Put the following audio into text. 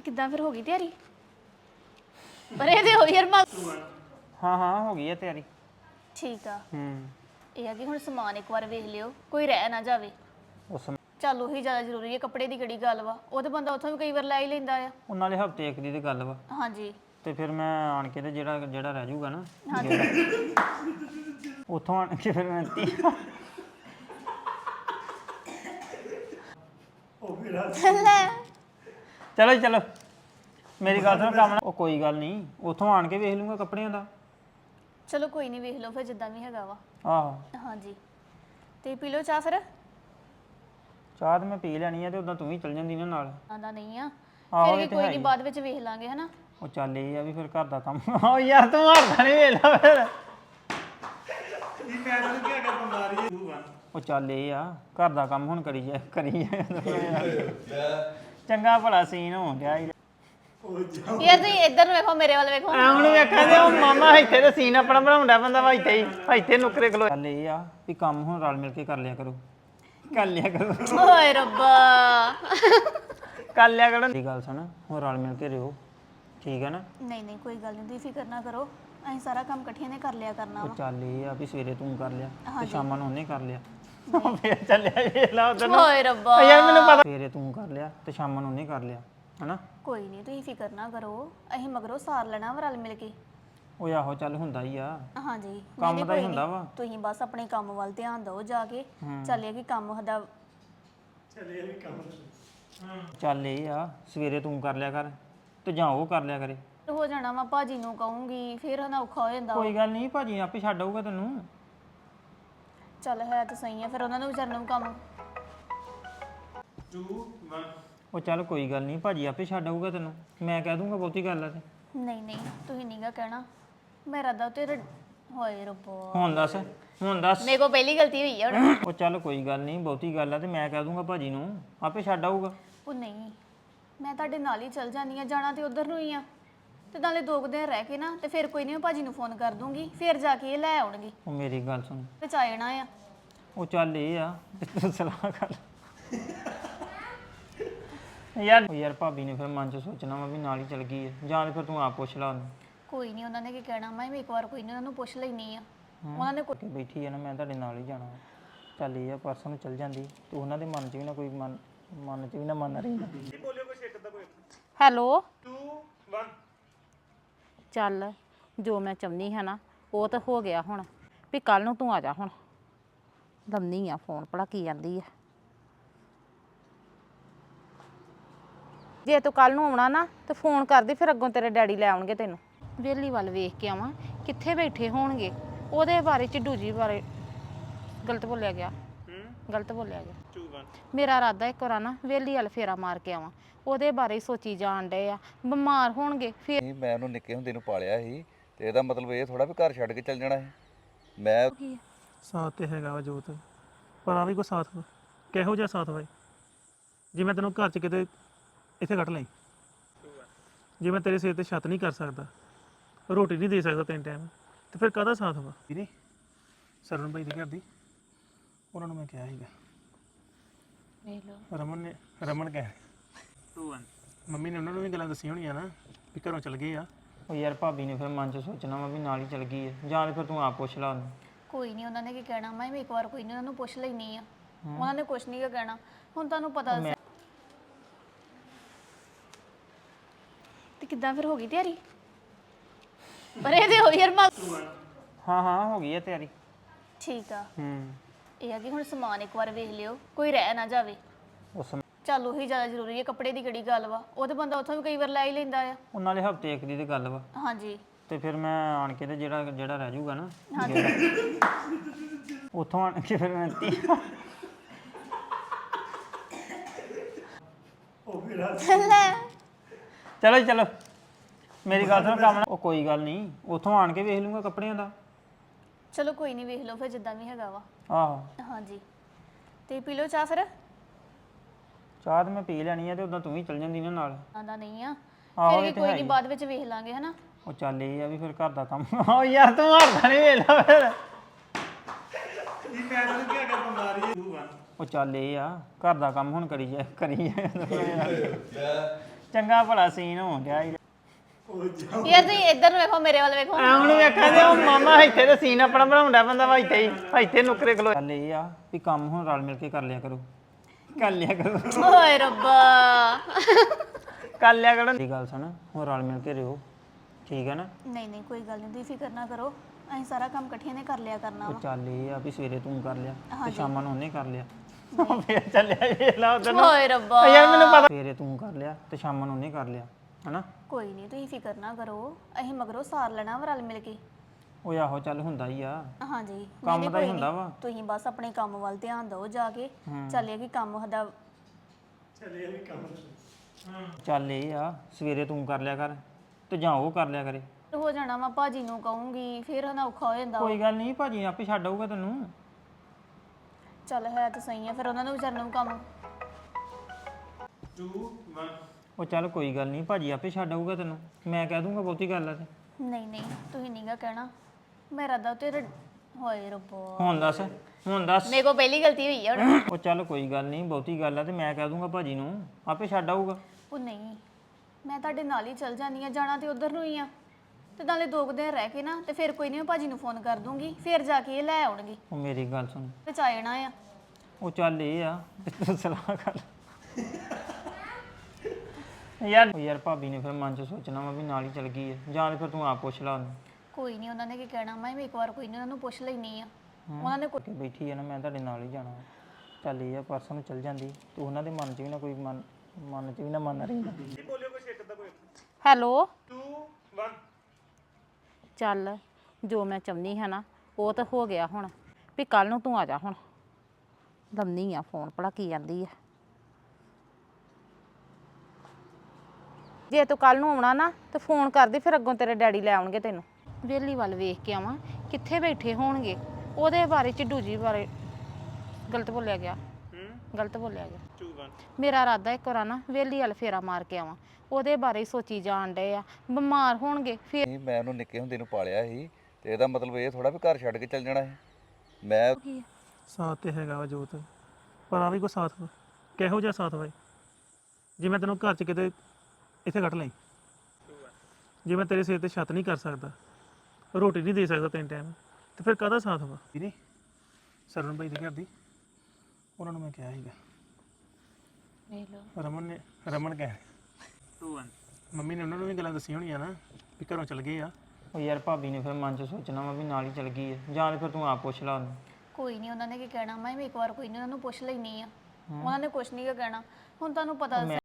ਤੇ ਕਿੱਦਾਂ ਫਿਰ ਹੋ ਗਈ ਤਿਆਰੀ? ਪਰ ਇਹਦੇ ਹੋ ਯਾਰ ਮਾ ਹਾਂ ਹਾਂ ਹੋ ਗਈ ਹੈ ਤਿਆਰੀ। ਠੀਕ ਆ। ਹੂੰ। ਇਹ ਆ ਕਿ ਹੁਣ ਸਮਾਨ ਇੱਕ ਵਾਰ ਵੇਖ ਲਿਓ ਕੋਈ ਰਹਿ ਨਾ ਜਾਵੇ। ਉਸ ਚੱਲ ਉਹੀ ਜ਼ਿਆਦਾ ਜ਼ਰੂਰੀ ਹੈ ਕੱਪੜੇ ਦੀ ਕਿਹੜੀ ਗੱਲ ਵਾ? ਉਹ ਤੇ ਬੰਦਾ ਉੱਥੋਂ ਵੀ ਕਈ ਵਾਰ ਲੈ ਹੀ ਲੈਂਦਾ ਆ। ਉਹ ਨਾਲੇ ਹਫ਼ਤੇ ਇੱਕ ਦੀ ਤੇ ਗੱਲ ਵਾ। ਹਾਂਜੀ। ਤੇ ਫਿਰ ਮੈਂ ਆਣ ਕੇ ਤੇ ਜਿਹੜਾ ਜਿਹੜਾ ਰਹਿ ਜਾਊਗਾ ਨਾ ਹਾਂਜੀ। ਉੱਥੋਂ ਆਣ ਕੇ ਫਿਰ ਮੈਂ ਤੀ ਲੈ। ਚਲੋ ਜੀ, ਚਲੋ। ਮੇਰੀ ਗੱਲ ਸੁਣ ਕੰਮ ਨਾ- ਉਹ ਕੋਈ ਗੱਲ ਨਹੀਂ ਉੱਥੋਂ ਆਣ ਕੇ ਵੇਖ ਲੂੰਗਾ ਕੱਪੜਿਆਂ ਦਾ। ਚਲੋ ਕੋਈ ਨਹੀਂ ਵੇਖ ਲਓ ਫਿਰ ਜਿੱਦਾਂ ਵੀ ਹੈਗਾ ਵਾ। ਆਹੋ। ਹਾਂਜੀ। ਤੇ ਪੀ ਲਓ ਚਾਹ ਫਿਰ। ਚਾਹ ਤੇ ਮੈਂ ਪੀ ਲੈਣੀ ਆ ਤੇ ਉਦਾਂ ਤੂੰ ਵੀ ਚਲ ਜਾਂਦੀ ਨਾ ਨਾਲ। ਆਂਦਾ ਨਹੀਂ ਆ। ਆਹੋ, ਫਿਰ ਵੀ ਕੋਈ ਨਹੀਂ। ਬਾਅਦ ਵਿੱਚ ਵੇਖ ਲਾਂਗੇ ਹਨਾ? ਉਹ ਚੱਲ ਇਹ ਆ ਵੀ ਫਿਰ ਘਰ ਦਾ ਕੰਮ। ਓ ਯਾਰ ਤੂੰ ਹਰਦਾ ਨਹੀਂ ਵੇਲਾ ਫਿਰ। ਉਹ ਚੱਲ ਇਹ ਆ ਘਰ ਦਾ ਕੰਮ ਹੁਣ ਕਰੀ ਜਾ ਕਰੀ ਜਾ। ਚੰਗਾ ਭਲਾ ਸੀਨ ਹੋ ਗਿਆ ਈ। ਯਾਰ ਤੁਸੀਂ ਇੱਧਰ ਨੂੰ ਵੇਖੋ ਮੇਰੇ ਵੱਲ ਵੇਖੋ। ਐ ਹੁਣ ਵੇਖਾਂ ਤੇ ਉਹ ਮਾਮਾ ਇੱਥੇ ਤੇ ਸੀਨ ਆਪਣਾ ਬਣਾਉਂਦਾ ਬੰਦਾ ਵਾ ਇੱਥੇ ਹੀ ਇੱਥੇ ਨੁਕਰੇ ਖਲੋ ਚੱਲ ਇਹ ਆ ਵੀ ਕੰਮ ਹੁਣ ਰਲ ਮਿਲ ਕੇ ਕਰ ਲਿਆ ਕਰੋ। ਕਰ ਲਿਆ ਕਰੋ। ਓਏ ਰੱਬਾ। ਕਰ ਲਿਆ ਕਰੋ। ਦੀ ਗੱਲ ਸੁਣ ਹੁਣ ਰਲ ਮਿਲ ਕੇ ਰਹੋ ਠੀਕ ਹੈ ਨਾ? ਨਹੀਂ ਨਹੀਂ ਕੋਈ ਗੱਲ ਨਹੀਂ ਤੁਸੀਂ ਫਿਕਰ ਨਾ ਕਰੋ। ਅਸੀਂ ਸਾਰਾ ਕੰਮ ਇਕੱਠਿਆਂ ਨੇ ਕਰ ਲਿਆ ਕਰਨਾ ਉਹ ਵਾ ਚੱਲ ਇਹ ਆ ਵੀ ਸਵੇਰੇ ਤੂੰ ਕਰ ਲਿਆ ਤੇ। ਸ਼ਾਮਾਂ ਨੂੰ ਉਹਨੇ ਕਰ ਲਿਆ। ਫੇਰ ਚੱਲਿਆ ਇਹ ਲਾ ਉਧਰ ਓਏ ਰੱਬਾ। ਯਾਰ ਮੈਨੂੰ ਪਤਾ ਸਵੇਰੇ ਤੂੰ ਕਰ ਲਿਆ ਤੇ ਸ਼ਾਮਾਂ ਨੂੰ ਉਹਨੇ ਕਰ ਲਿਆ ਹਨਾ? ਕੋਈ ਨਹੀਂ ਤੁਸੀਂ ਫਿਕਰ ਨਾ ਕਰੋ। ਅਸੀਂ ਮਗਰੋਂ ਸਾਰ ਲੈਣਾ ਵਾ ਰਲ ਮਿਲ ਕੇ। ਉਹ ਆਹੋ ਚੱਲ ਹੁੰਦਾ ਹੀ ਆ। ਹਾਂਜੀ ਨਹੀਂ, ਕੰਮ ਨਹੀਂ, ਦਾ ਹੀ ਕੋਈ ਹੁੰਦਾ ਨਹੀਂ। ਵਾ। ਤੁਸੀਂ ਬਸ ਆਪਣੇ ਕੰਮ ਵੱਲ ਧਿਆਨ ਦਿਓ ਜਾ ਕੇ। ਚੱਲਿਆ ਕਿ ਕੰਮ ਸਾਡਾ ਚੱਲ ਇਹ ਆ ਸਵੇਰੇ ਤੂੰ ਕਰ ਲਿਆ ਕਰ ਤੇ ਜਾਂ ਉਹ ਕਰ ਲਿਆ ਕਰੇ। ਹੋ ਜਾਣਾ ਵਾ ਭਾਜੀ ਨੂੰ ਕਹੂੰਗੀ ਫਿਰ ਹਨਾ ਔਖਾ ਹੋ ਜਾਂਦਾ। ਕੋਈ ਗੱਲ ਨਹੀਂ ਭਾਜੀ ਆਪੇ ਛੱਡ ਆਊਗਾ ਤੈਨੂੰ। ਚੱਲ ਹੈ ਤਾਂ ਸਹੀ ਆ ਫਿਰ ਉਹਨਾਂ ਨੂੰ ਵਿਚਾਰਨ ਨੂੰ ਕੰਮ। ਉਹ ਚੱਲ ਕੋਈ ਗੱਲ ਨਹੀਂ ਭਾਜੀ ਆਪੇ ਛੱਡ ਆਊਗਾ ਤੈਨੂੰ। ਮੈਂ ਕਹਿ ਦੂੰਗਾ ਬਹੁਤੀ ਗੱਲ ਆ ਤੇ। ਨਹੀਂ ਨਹੀਂ ਤੁਸੀਂ ਨਹੀਂਗਾ ਕਹਿਣਾ। ਮੇਰਾ ਦਾ ਤੇ ਹੋਏ ਰੱਬਾ। ਹੁਣ ਦੱਸ ਹੁਣ ਦੱਸ। ਮੇਰੇ ਕੋ ਪਹਿਲੀ ਗਲਤੀ ਹੋਈ ਆ ਹੁਣ। ਉਹ ਚੱਲ ਕੋਈ ਗੱਲ ਨਹੀਂ ਬਹੁਤੀ ਗੱਲ ਆ ਤੇ ਮੈਂ ਕਹਿ ਦੂੰਗਾ ਭਾਜੀ ਨੂੰ। ਆਪੇ ਛੱਡ ਆਊਗਾ। ਉਹ ਨਹੀਂ ਮੈਂ ਤੁਹਾਡੇ ਨਾਲ ਹੀ ਚੱਲ ਜਾਂਦੀ ਆ ਜਾਣਾ ਤੇ ਉਧਰ ਨੂੰ ਹੀ ਆ। ਤੇ ਨਾਲੇ ਦੋ ਕੁ ਦਿਨ ਰਹਿ ਕੇ ਨਾ ਤੇ ਫਿਰ ਕੋਈ ਨਹੀਂ ਮੈਂ ਭਾਜੀ ਨੂੰ ਫੋਨ ਕਰ ਦੂੰਗੀ ਫਿਰ ਜਾ ਕੇ ਇਹ ਲੈ ਆਉਣਗੇ। ਉਹ ਮੇਰੀ ਗੱਲ ਸੁਣ। ਵਿੱਚ ਆ ਜਾਣਾ ਆ। ਉਹ ਚੱਲ ਇਹ ਆ ਵੀ ਤੂੰ ਸਲਾਹ ਕਰ। ਯਾਰ ਉਹ ਯਾਰ ਭਾਬੀ ਨੇ ਫਿਰ ਮਨ ਚ ਸੋਚਣਾ ਵਾ ਵੀ ਨਾਲ ਹੀ ਚਲ ਗਈ ਹੈ ਜਾਂ ਤੇ ਫਿਰ ਤੂੰ ਆਪ ਪੁੱਛ ਲਾ ਉਹਨੂੰ। ਕੋਈ ਨਹੀਂ ਉਹਨਾਂ ਨੇ ਕੀ ਕਹਿਣਾ? ਮੈਂ ਵੀ ਇੱਕ ਵਾਰ ਕੋਈ ਨਹੀਂ ਉਹਨਾਂ ਨੂੰ ਪੁੱਛ ਲੈਣੀ ਆ। ਉਹਨਾਂ ਨੇ ਕੋਈ ਕਿ ਬੈਠੀ ਹੈ ਨਾ ਮੈਂ ਤੁਹਾਡੇ ਨਾਲ ਹੀ ਜਾਣਾ। ਵਾ। ਚੱਲ ਇਹ ਆ ਪਰਸੋਂ ਨੂੰ ਚੱਲ ਜਾਂਦੀ। ਤੇ ਉਹਨਾਂ ਦੇ ਮਨ ਚ ਵੀ ਨਾ ਕੋਈ ਮਨ ਮਨ ਚ ਵੀ ਨਾ ਮਨ ਰਹੀ ਹੈਲੋ? 2 1 ਚੱਲ ਜੋ ਮੈਂ ਚਾਹੁੰਦੀ ਹਾਂ ਨਾ ਉਹ ਤਾਂ ਹੋ ਗਿਆ ਹੁਣ ਵੀ ਕੱਲ ਨੂੰ ਤੂੰ ਆ ਜਾ ਹੁਣ। ਦਮਨੀ ਆ ਫੋਨ ਭਲਾ ਕੀ ਜਾਂਦੀ ਆ। ਜੇ ਤੂੰ ਕੱਲ ਨੂੰ ਆਉਣਾ ਨਾ ਤੇ ਫੋਨ ਕਰਦੀ ਫਿਰ ਅੱਗੋਂ ਤੇਰੇ ਡੈਡੀ ਲੈ ਆਉਣਗੇ ਤੈਨੂੰ। ਵੇਲੀ ਵੱਲ ਵੇਖ ਕੇ ਆਵਾਂ ਕਿੱਥੇ ਬੈਠੇ ਹੋਣਗੇ? ਉਹਦੇ ਬਾਰੇ ਚ ਜੀ ਬਾਰੇ ਗਲਤ ਬੋਲਿਆ ਗਿਆ। ਗਲਤ ਬੋਲਿਆ ਗਿਆ। ਮੇਰਾ ਇਰਾਦਾ ਇੱਕ ਵਾਰ ਨਾ ਵੇਲੀ ਵੱਲ ਫੇਰਾ ਮਾਰ ਕੇ ਆਵਾਂ। ਉਹਦੇ ਬਾਰੇ ਹੀ ਸੋਚੀ ਜਾਣ ਡਏ ਆ। ਬਿਮਾਰ ਹੋਣਗੇ ਫਿਰ ਨਹੀਂ ਮੈਂ ਉਹਨੂੰ ਨਿੱਕੇ ਹੁੰਦੇ ਨੂੰ ਪਾਲਿਆ ਸੀ ਤੇ ਇਹਦਾ ਮਤਲਬ ਇਹ ਥੋੜਾ ਵੀ ਘਰ ਛੱਡ ਕੇ ਚੱਲ ਜਾਣਾ ਸੀ। ਮੈਂ ਸਾਥ ਤੇ ਹੈਗਾ ਵਾ ਜੋਤ। ਪਰ ਆ ਵੀ ਕੋ ਸਾਥ ਵਾ। ਕਿਹੋ ਜਿਹਾ ਸਾਥ ਵਾ ਇਹ? ਜੇ ਮੈਂ ਤੈਨੂੰ ਘਰ ਚ ਕਿਤੇ ਇੱਥੇ ਕੱਢ ਲਈ। ਜੇ ਮੈਂ ਤੇਰੇ ਸਿਰ ਤੇ ਛੱਤ ਨਹੀਂ ਕਰ ਸਕਦਾ ਰੋਟੀ ਨਹੀਂ ਦੇ ਸਕਦਾ ਤਿੰਨ ਟਾਈਮ ਤੇ ਫਿਰ ਕਾਹਦਾ ਸਾਥ ਵਾ? ਵੀਰੇ ਸਰਵਣ ਭਾਈ ਦੀ ਘਰ ਦੀ। ਉਹਨਾਂ ਨੂੰ ਮੈਂ ਕਿਹਾ ਸੀਗਾ। ਵੇਖ ਲਓ ਰਮਨ ਨੇ ਰਮਨ ਕਹਿ। ਮੰਮੀ ਨੇ ਉਹਨਾਂ ਨੂੰ ਵੀ ਗੱਲਾਂ ਦੱਸੀਆਂ ਹੋਣੀਆਂ ਨਾ ਵੀ ਘਰੋਂ ਚਲ ਗਏ ਆ। ਉਹ ਯਾਰ ਭਾਬੀ ਨੇ ਫਿਰ ਮਨ ਚ ਸੋਚਣਾ ਵਾ ਵੀ ਨਾਲ ਹੀ ਚਲ ਗਈ ਹੈ ਜਾਂ ਤੇ ਫਿਰ ਤੂੰ ਆਪ ਪੁੱਛ ਲਾ ਉਹਨੂੰ। ਕੋਈ ਨਹੀਂ ਉਹਨਾਂ ਨੇ ਕੀ ਕਹਿਣਾ? ਮੈਂ ਵੀ ਇੱਕ ਵਾਰ ਕੋਈ ਨਹੀਂ ਉਹਨਾਂ ਨੂੰ ਪੁੱਛ ਲੈਣੀ ਆ। ਉਹਨਾਂ ਨੇ ਕੁਛ ਨਹੀਂ ਕਹਿਣਾ। ਹੁਣ ਤੁਹਾਨੂੰ ਪਤਾ ਤੇ ਕਿੱਦਾਂ ਫਿਰ ਹੋ ਗਈ ਤਿਆਰੀ? ਪਰ ਇਹਦੇ ਹੋ ਯਾਰ ਮਾ ਹਾਂ ਹਾਂ ਹੋ ਗਈ ਹੈ ਤਿਆਰੀ। ਠੀਕ ਆ। ਹੂੰ। ਇਹ ਆ ਕਿ ਹੁਣ ਸਮਾਨ ਇੱਕ ਵਾਰ ਵੇਖ ਲਿਓ ਕੋਈ ਰਹਿ ਨਾ ਜਾਵੇ। ਉਸ ਚੱਲ ਉਹੀ ਜ਼ਿਆਦਾ ਜ਼ਰੂਰੀ ਹੈ ਕੱਪੜੇ ਦੀ ਕਿਹੜੀ ਗੱਲ ਵਾ? ਉਹ ਤੇ ਬੰਦਾ ਉੱਥੋਂ ਵੀ ਕਈ ਵਾਰ ਲੈ ਹੀ ਲੈਂਦਾ ਆ। ਉਹ ਨਾਲੇ ਹਫ਼ਤੇ ਇੱਕ ਦੀ ਤੇ ਗੱਲ ਵਾ। ਹਾਂਜੀ। ਤੇ ਫਿਰ ਮੈਂ ਆਣ ਕੇ ਤੇ ਜਿਹੜਾ ਜਿਹੜਾ ਰਹਿ ਜਾਊਗਾ ਨਾ ਹਾਂਜੀ। ਉੱਥੋਂ ਆਣ ਕੇ ਫਿਰ ਮੈਂ ਤੀ ਲੈ। ਚਲੋ ਜੀ, ਚਲੋ। ਮੇਰੀ ਗੱਲ ਸੁਣ ਕੰਮ ਨਾ ਉਹ ਕੋਈ ਗੱਲ ਨਹੀਂ। ਉੱਥੋਂ ਆਣ ਕੇ ਵੇਖ ਲੂੰਗਾ ਕੱਪੜਿਆਂ ਦਾ। ਚਲੋ ਕੋਈ ਨਹੀਂ ਵੇਖ ਲਓ ਫਿਰ ਜਿੱਦਾਂ ਵੀ ਹੈਗਾ ਵਾ। ਆਹੋ। ਹਾਂਜੀ। ਤੇ ਪੀ ਲਓ ਚਾਹ ਫਿਰ। ਚਾਹ ਤੇ ਮੈਂ ਪੀ ਲੈਣੀ ਆ ਤੇ ਉਦਾਂ ਤੂੰ ਵੀ ਚਲ ਜਾਂਦੀ ਨਾ ਨਾਲ। ਆਂਦਾ ਨਹੀਂ ਆ। ਆਹੋ, ਫਿਰ ਇਹ ਵੀ ਤੇ ਕੋਈ ਹੈ ਨਹੀਂ। ਬਾਅਦ ਵਿੱਚ ਵੇਖ ਲਾਂਗੇ ਹਨਾ? ਉਹ ਚੱਲ ਇਹ ਆ ਵੀ ਫਿਰ ਘਰ ਦਾ ਕੰਮ। ਓ ਯਾਰ ਤੂੰ ਹਰਦਾ ਨਹੀਂ ਵੇਲਾ ਫਿਰ। ਉਹ ਚੱਲ ਇਹ ਆ ਘਰ ਦਾ ਕੰਮ ਹੁਣ ਕਰੀ ਜਾ ਕਰੀ ਜਾ ਚੰਗਾ ਭਲਾ ਸੀਨ ਹੋ ਗਿਆ ਈ। ਯਾਰ ਤੁਸੀਂ ਇੱਧਰ ਨੂੰ ਵੇਖੋ ਮੇਰੇ ਵੱਲ ਵੇਖੋ। ਐ ਹੁਣ ਵੇਖਾਂ ਤੇ ਉਹ ਮਾਮਾ ਇੱਥੇ ਤੇ ਸੀਨ ਆਪਣਾ ਬਣਾਉਂਦਾ ਬੰਦਾ ਵਾ ਇੱਥੇ ਹੀ। ਇੱਥੇ ਨੁਕਰੇ ਖਲੋ ਗੱਲ ਇਹ ਆ ਵੀ ਕੰਮ ਹੁਣ ਰਲ ਮਿਲ ਕੇ ਕਰ ਲਿਆ ਕਰੋ। ਕਰ ਲਿਆ ਕਰੋ। ਓਏ ਰੱਬਾ। ਕਰ ਲਿਆ ਕਰੋ। ਦੀ ਗੱਲ ਸੁਣ ਹੁਣ ਰਲ ਮਿਲ ਕੇ ਰਹੋ। ਠੀਕ ਹੈ ਨਾ? ਨਹੀਂ ਨਹੀਂ ਕੋਈ ਗੱਲ ਨਹੀਂ ਤੁਸੀਂ ਫਿਕਰ ਨਾ ਕਰੋ। ਅਸੀਂ ਸਾਰਾ ਕੰਮ ਇਕੱਠਿਆਂ ਨੇ ਕਰ ਲਿਆ ਕਰਨਾ ਉਹ ਵਾ। ਚੱਲ ਇਹ ਆ ਵੀ ਸਵੇਰੇ ਤੂੰ ਕਰ ਲਿਆ ਤੇ ਸ਼ਾਮਾਂ ਨੂੰ ਉਹਨੇ ਕਰ ਲਿਆ। ਫੇਰ ਚੱਲਿਆ ਵੇਖ ਲਾ ਉਧਰ ਨੂੰ। ਓਏ ਰੱਬਾ। ਯਾਰ ਮੈਨੂੰ ਪਤਾ ਸਵੇਰੇ ਤੂੰ ਕਰ ਲਿਆ ਤੇ ਸ਼ਾਮਾਂ ਨੂੰ ਉਹਨੇ ਕਰ ਲਿਆ। ਹਨਾ? ਕੋਈ ਨਹੀਂ ਤੁਸੀਂ ਫਿਕਰ ਨਾ ਕਰੋ। ਅਸੀਂ ਮਗਰੋਂ ਸਾਰ ਲੈਣਾ ਵਾ ਰਲ ਮਿਲ ਕੇ। ਉਹ ਆਹੋ ਚੱਲ ਹੁੰਦਾ ਹੀ ਆ। ਹਾਂਜੀ ਨਹੀਂ, ਕੰਮ ਨਹੀਂ, ਤਾਂ ਹੀ ਕੋਈ ਹੁੰਦਾ ਨਹੀਂ। ਵਾ। ਤੁਸੀਂ ਬਸ ਆਪਣੇ ਕੰਮ ਵੱਲ ਧਿਆਨ ਦਿਓ ਜਾ ਕੇ। ਚੱਲਿਆ ਕਿ ਕੰਮ ਸਾਡਾ ਚੱਲ ਇਹ ਆ। ਸਵੇਰੇ ਤੂੰ ਕਰ ਲਿਆ ਕਰ ਤੇ ਜਾਂ ਉਹ ਕਰ ਲਿਆ ਕਰੇ। ਹੋ ਜਾਣਾ ਵਾ ਭਾਜੀ ਨੂੰ ਕਹੂੰਗੀ ਫਿਰ ਹਨਾ ਔਖਾ ਹੋ ਜਾਂਦਾ ਵਾ। ਕੋਈ ਗੱਲ ਨਹੀਂ ਭਾਜੀ ਆਪੇ ਛੱਡ ਆਊਗਾ ਤੈਨੂੰ। ਚੱਲ ਹੈ ਤਾਂ ਸਹੀ ਆ ਫਿਰ ਉਹਨਾਂ ਨੂੰ ਵਿਚਾਰਨ ਨੂੰ ਕੰਮ। ਉਹ ਚੱਲ ਕੋਈ ਗੱਲ ਨਹੀਂ ਭਾਜੀ ਆਪੇ ਛੱਡ ਆਊਗਾ ਤੈਨੂੰ। ਮੈਂ ਕਹਿ ਦੂੰਗਾ ਬਹੁਤੀ ਗੱਲ ਆ ਤੇ। ਨਹੀਂ ਨਹੀਂ ਤੁਸੀਂ ਨਹੀਂਗਾ ਕਹਿਣਾ। ਮੇਰਾ ਦਾ ਤੇਰੇ ਹੋਏ ਰੱਬਾ। ਹੁਣ ਦੱਸ ਹੁਣ ਦੱਸ। ਮੇਰੇ ਕੋ ਪਹਿਲੀ ਗਲਤੀ ਹੋਈ ਆ ਹੁਣ। ਉਹ ਚੱਲ ਕੋਈ ਗੱਲ ਨਹੀਂ ਬਹੁਤੀ ਗੱਲ ਆ ਤੇ ਮੈਂ ਕਹਿ ਦੂੰਗਾ ਭਾਜੀ ਨੂੰ ਆਪੇ ਛੱਡ ਆਊਗਾ। ਉਹ ਨਹੀਂ ਮੈਂ ਤੁਹਾਡੇ ਨਾਲ ਹੀ ਚੱਲ ਜਾਂਦੀ ਆ ਜਾਣਾ ਤੇ ਉਧਰ ਨੂੰ ਹੀ ਆ। ਤੇ ਨਾਲੇ ਦੋ ਕੁ ਦਿਨ ਰਹਿ ਕੇ ਨਾ ਤੇ ਫਿਰ ਕੋਈ ਨਹੀਂ ਮੈਂ ਭਾਜੀ ਨੂੰ ਫੋਨ ਕਰ ਦੂੰਗੀ ਫਿਰ ਜਾ ਕੇ ਇਹ ਲੈ ਆਉਣਗੇ। ਉਹ ਮੇਰੀ ਗੱਲ ਸੁਣ। ਤੇ ਚਾ ਜਾਣਾ ਆ। ਉਹ ਚੱਲ ਇਹ ਆ ਤੂੰ ਸਲਾਹ ਕਰ। ਯਾਰ ਯਾਰ ਭਾਬੀ ਨੇ ਫਿਰ ਮਨ ਚ ਸੋਚਣਾ ਵਾ ਵੀ ਨਾਲ ਹੀ ਚਲ ਗਈ ਹੈ। ਜਾਂ ਤੇ ਫਿਰ ਤੂੰ ਆਪ ਪੁੱਛ ਲਾ ਉਹਨੂੰ। ਕੋਈ ਨਹੀਂ ਉਹਨਾਂ ਨੇ ਕੀ ਕਹਿਣਾ? ਮੈਂ ਵੀ ਇੱਕ ਵਾਰ ਕੋਈ ਨਹੀਂ ਉਹਨਾਂ ਨੂੰ ਪੁੱਛ ਲੈਣੀ ਆ ਉਹਨਾਂ ਨੇ ਕੋਈ ਕਿ ਬੈਠੀ ਹੈ ਨਾ ਮੈਂ ਤੁਹਾਡੇ ਨਾਲ ਹੀ ਜਾਣਾ ਵਾ। ਚੱਲ ਇਹ ਆ ਪਰਸੋਂ ਨੂੰ ਚੱਲ ਜਾਂਦੀ। ਤੂੰ ਉਹਨਾਂ ਦੇ ਮਨ ਚ ਵੀ ਨਾ ਕੋਈ ਮਨ ਮਨ ਚ ਵੀ ਨਾ ਮਨ ਰਹਿੰਦਾ ਹੈਲੋ? 2 1 ਚੱਲ ਜੋ ਮੈਂ ਚਾਹੁੰਦੀ ਹਾਂ ਨਾ ਉਹ ਤਾਂ ਹੋ ਗਿਆ ਹੁਣ। ਵੀ ਕੱਲ ਨੂੰ ਤੂੰ ਆ ਜਾ ਹੁਣ। ਲੰਨੀ ਆ ਫੋਨ ਭਲਾ ਕੀ ਜਾਂਦੀ ਆ। ਜੇ ਤੂੰ ਕੱਲ ਨੂੰ ਆਉਣਾ ਨਾ ਤੇ ਫੋਨ ਕਰਦੀ ਫਿਰ ਅੱਗੋਂ ਤੇਰੇ ਡੈਡੀ ਲੈ ਆਉਣਗੇ ਤੈਨੂੰ। ਵੇਲੀ ਵੱਲ ਵੇਖ ਕੇ ਆਵਾਂ ਕਿੱਥੇ ਬੈਠੇ ਹੋਣਗੇ? ਉਹਦੇ ਬਾਰੇ ਚ ਜੀ ਬਾਰੇ ਗਲਤ ਬੋਲਿਆ ਗਿਆ। ਗਲਤ ਬੋਲਿਆ ਗਿਆ। ਮੇਰਾ ਇਰਾਦਾ ਇੱਕ ਵਾਰ ਨਾ ਵੇਲੀ ਵੱਲ ਫੇਰਾ ਮਾਰ ਕੇ ਆਵਾਂ। ਉਹਦੇ ਬਾਰੇ ਹੀ ਸੋਚੀ ਜਾਣ ਡਏ ਆ ਬਿਮਾਰ ਹੋਣਗੇ ਫਿਰ ਨਹੀਂ ਮੈਂ ਉਹਨੂੰ ਨਿੱਕੇ ਹੁੰਦੇ ਨੂੰ ਪਾਲਿਆ ਸੀ ਤੇ ਇਹਦਾ ਮਤਲਬ ਇਹ ਥੋੜਾ ਵੀ ਘਰ ਛੱਡ ਕੇ ਚੱਲ ਜਾਣਾ ਸੀ। ਮੈਂ ਸਾਥ ਤੇ ਹੈਗਾ ਵਾ ਜੋਤ। ਪਰ ਆ ਵੀ ਕੋਈ ਸਾਥ ਵਾ। ਕਿਹੋ ਜਿਹਾ ਸਾਥ ਵਾ ਇਹ? ਜੇ ਮੈਂ ਤੈਨੂੰ ਘਰ 'ਚ ਕਿਤੇ ਇੱਥੇ ਕੱਢ ਲਈ। ਜੇ ਮੈਂ ਤੇਰੇ ਸਿਰ ਤੇ ਛੱਤ ਨਹੀਂ ਕਰ ਸਕਦਾ ਰੋਟੀ ਨਹੀਂ ਦੇ ਸਕਦਾ ਤਿੰਨ ਟਾਈਮ ਤੇ ਫਿਰ ਕਾਹਦਾ ਸਾਥ ਵਾ? ਵੀਰੇ ਸਰਵਨ ਭਾਈ ਦੀ ਘਰ ਦੀ ਉਹਨਾਂ ਨੂੰ ਮੈਂ ਕਿਹਾ ਸੀਗਾ। ਵੇਖ ਲਓ। ਰਮਨ ਨੇ ਰਮਨ ਕਹਿ ਮੰਮੀ ਨੇ ਉਹਨਾਂ ਨੂੰ ਵੀ ਗੱਲਾਂ ਦੱਸੀਆਂ ਹੋਣੀਆਂ ਨਾ ਵੀ ਘਰੋਂ ਚਲ ਗਏ ਆ। ਉਹ ਯਾਰ ਭਾਬੀ ਨੇ ਫਿਰ ਮਨ ਚ ਸੋਚਣਾ ਵਾ ਵੀ ਨਾਲ ਹੀ ਚਲ ਗਈ ਹੈ ਜਾਂ ਤੇ ਫਿਰ ਤੂੰ ਆਪ ਪੁੱਛ ਲਾ ਉਹਨੂੰ। ਕੋਈ ਨਹੀਂ ਉਹਨਾਂ ਨੇ ਕੀ ਕਹਿਣਾ? ਮੈਂ ਵੀ ਇੱਕ ਵਾਰ ਕੋਈ ਨਹੀਂ ਉਹਨਾਂ ਨੂੰ ਪੁੱਛ ਲੈਣੀ ਆ। ਉਹਨਾਂ ਨੇ ਕੁਛ ਨਹੀਂ ਕਹਿਣਾ। ਹੁਣ ਤੁਹਾਨੂੰ ਪਤਾ